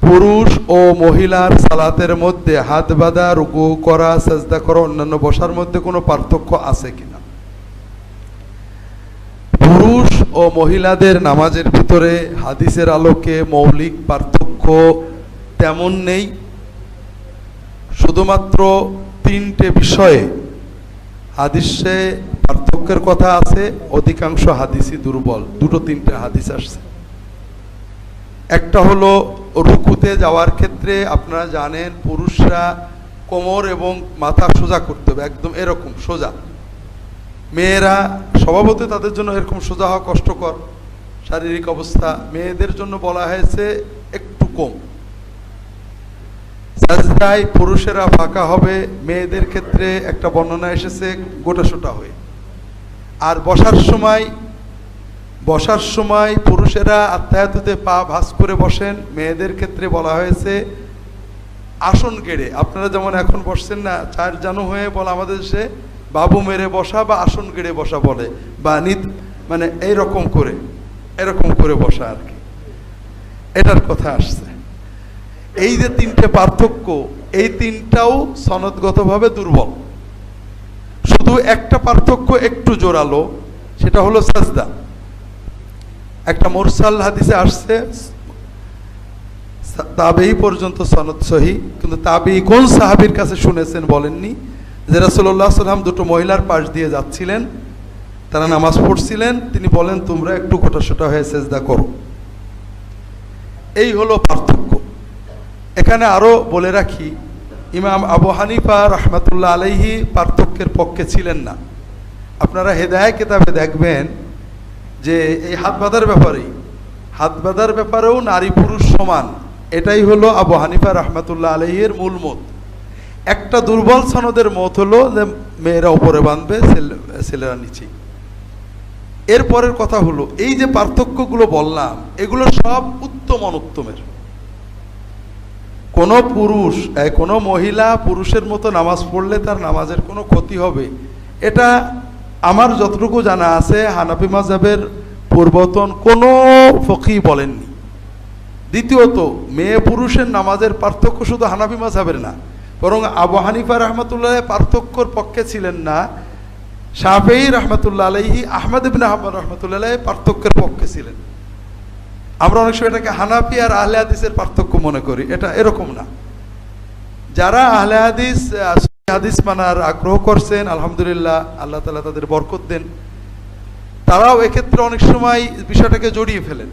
পুরুষ ও মহিলার সালাতের মধ্যে হাত বাঁধা, রুকু করা, সেজদা করা, অন্যান্য বসার মধ্যে কোনো পার্থক্য আছে কিনা? পুরুষ ও মহিলাদের নামাজের ভিতরে হাদিসের আলোকে মৌলিক পার্থক্য তেমন নেই। শুধুমাত্র তিনটে বিষয়ে হাদিসে পার্থক্যের কথা আছে, অধিকাংশ হাদিসই দুর্বল। দুটো তিনটে হাদিস আসছে। একটা হলো রুকুতে যাওয়ার ক্ষেত্রে আপনারা জানেন পুরুষরা কোমর এবং মাথা সোজা করতে হবে, একদম এরকম সোজা। মেয়েরা স্বভাবতই তাদের জন্য এরকম সোজা হওয়া কষ্টকর। শারীরিক অবস্থা মেয়েদের জন্য বলা হয়েছে একটু কম। সাজদায় পুরুষেরা ফাঁকা হবে, মেয়েদের ক্ষেত্রে একটা বর্ণনা এসেছে গোটাসোটা হয়ে। আর বসার সময় বসার সময় পুরুষেরা আত্মায়াতুতে পা ভাঁজ করে বসেন। মেয়েদের ক্ষেত্রে বলা হয়েছে, আসন গেড়ে। আপনারা যেমন এখন বসছেন না, চার জানু হয়ে বলা আমাদের দেশে, বাবু মেরে বসা বা আসন গেড়ে বসা বলে, বা নিত মানে এইরকম করে, এরকম করে বসা আর কি। এটার কথা আসছে। এই যে তিনটে পার্থক্য, এই তিনটাও সনদগতভাবে দুর্বল। শুধু একটা পার্থক্য একটু জোরালো, সেটা হলো সাজদা। একটা মোরসাল হাদিসে আসছে, তাবেই পর্যন্ত সনদ সহি, কিন্তু তাবেই কোন সাহাবির কাছে শুনেছেন বলেননি? যে রাসুল্লাহ সাল্লাম দুটো মহিলার পাশ দিয়ে যাচ্ছিলেন, তারা নামাজ পড়ছিলেন, তিনি বলেন, তোমরা একটু কোটাশোটা হয়ে সেজদা করো। এই হলো পার্থক্য। এখানে আরও বলে রাখি, ইমাম আবু হানিফা রহমতুল্লাহ আলাইহি পার্থক্যের পক্ষে ছিলেন না। আপনারা হেদায় কেতাবে দেখবেন যে এই হাত বাঁধার ব্যাপারে হাত বাঁধার ব্যাপারেও নারী পুরুষ সমান, এটাই হলো আবু হানিফা রহমতুল্লাহ আলহির মূল মত। একটা দুর্বল সনদের মত হলো যে মেয়েরা উপরে বাঁধবে ছেলেরা নিচে। এরপরের কথা হলো, এই যে পার্থক্যগুলো বললাম, এগুলো সব উত্তম অনুত্তমের। কোনো পুরুষ কোনো মহিলা পুরুষের মতো নামাজ পড়লে তার নামাজের কোনো ক্ষতি হবে, এটা আমার যতটুকু জানা আছে, হানাফি মাজাবের পূর্বতন কোনো ফকি বলেননি। দ্বিতীয়ত, মেয়ে পুরুষের নামাজের পার্থক্য শুধু হানাফি মাজাবের না, বরং আবু হানিফা রহমতুল্লাহ পার্থক্যর পক্ষে ছিলেন না শাফেই রহমতুল্লাহ আলহি আহমদ ইবিন আহমদ রহমতুল্লাহ পার্থক্যের পক্ষে ছিলেন। আমরা অনেক সময় এটাকে হানাফি আর আহলে হাদিসের পার্থক্য মনে করি, এটা এরকম না। যারা আহলে হাদিস হাদিস মানার আগ্রহ করছেন, আলহামদুলিল্লাহ, আল্লাহ তালা তাদের বরকত দেন। তারাও এক্ষেত্রে অনেক সময় বিষয়টাকে জড়িয়ে ফেলেন।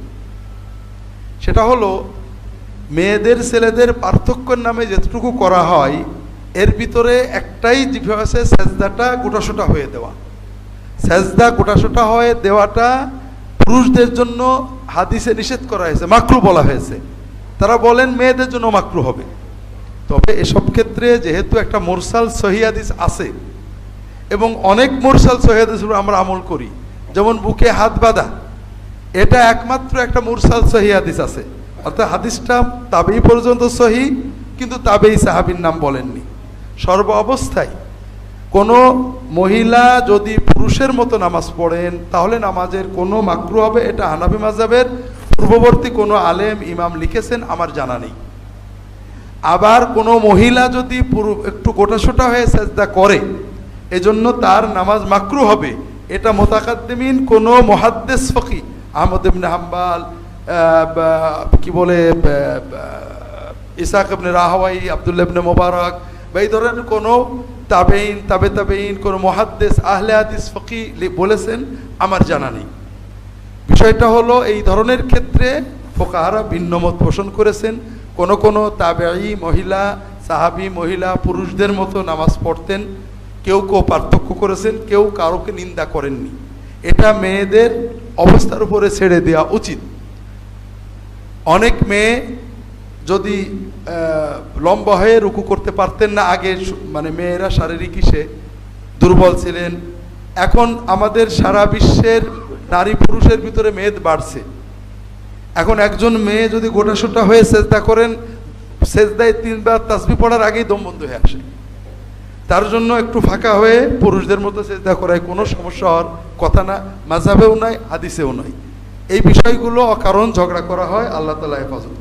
সেটা হলো, মেয়েদের ছেলেদের পার্থক্যের নামে যেটুকু করা হয়, এর ভিতরে একটাই আছে সেজদাটা গোটাশোটা হয়ে দেওয়া। সেজদা গোটাশোটা হয়ে দেওয়াটা পুরুষদের জন্য হাদিসে নিষেধ করা হয়েছে, মাকরু বলা হয়েছে। তারা বলেন, মেয়েদের জন্য মাকরু হবে। তবে এসব ক্ষেত্রে যেহেতু একটা মোরসাল সহিয়াদিস আছে, এবং অনেক মোরসাল সহিয়াদিস আমরা আমল করি, যেমন বুকে হাত বাঁধা, এটা একমাত্র একটা মুরসাল সহিয়াদিস আছে। অর্থাৎ হাদিসটা তাবেই পর্যন্ত সহি, কিন্তু তাবেই সাহাবির নাম বলেননি। সর্ব অবস্থায় কোনো মহিলা যদি পুরুষের মতো নামাজ পড়েন, তাহলে নামাজের কোনো মাকরু হবে, এটা হানাফি মাজাবের পূর্ববর্তী কোনো আলেম, ইমাম লিখেছেন, আমার জানা নেই। আবার কোনো মহিলা যদি একটু গোটাসোটা হয়ে সেজদা করে, এজন্য তার নামাজ মাকরু হবে। এটা মোতাকাদ্দিমিন কোনো মহাদ্দেস ফকি, আহমদ ইবনে হাম্বাল কি বলে ইসাক ইবনে রাহাওয়াই, আবদুল্লাহ ইবনে মোবারক, বা এই ধরনের কোনো তাবেইন তাবে তাবেইন কোনো মহাদ্দেস, আহলে হাদিস ফকি বলেছেন, আমার জানা নেই। বিষয়টা হলো, এই ধরনের ক্ষেত্রে ফোকাহারা ভিন্ন মত পোষণ করেছেন। কোন কোনো তাবেই মহিলা, সাহাবি, মহিলা, পুরুষদের মতো নামাজ পড়তেন। কেউ কেউ পার্থক্য করেছেন, কেউ কারোকে নিন্দা করেননি। এটা মেয়েদের অবস্থার উপরে ছেড়ে দেওয়া উচিত। অনেক মেয়ে যদি লম্বা হয়ে রুকু করতে পারতেন না, আগে মানে মেয়েরা শারীরিক হিসে দুর্বল ছিলেন। এখন আমাদের সারা বিশ্বের নারী পুরুষের ভিতরে মেদ বাড়ছে। এখন একজন মেয়ে যদি গোটা গোটাসোটা হয়ে সেজদা করেন, সেজদায় তিনবার তাসবি পড়ার আগেই দম বন্ধ হয়ে আসে। তার জন্য একটু ফাঁকা হয়ে পুরুষদের মতো চেষ্টা করায় কোনো সমস্যা হওয়ার কথা না মাঝাবেও নাই, হাদিসেও নাই। এই বিষয়গুলো অকারণ ঝগড়া করা হয়, আল্লাহ তালা হেফাজত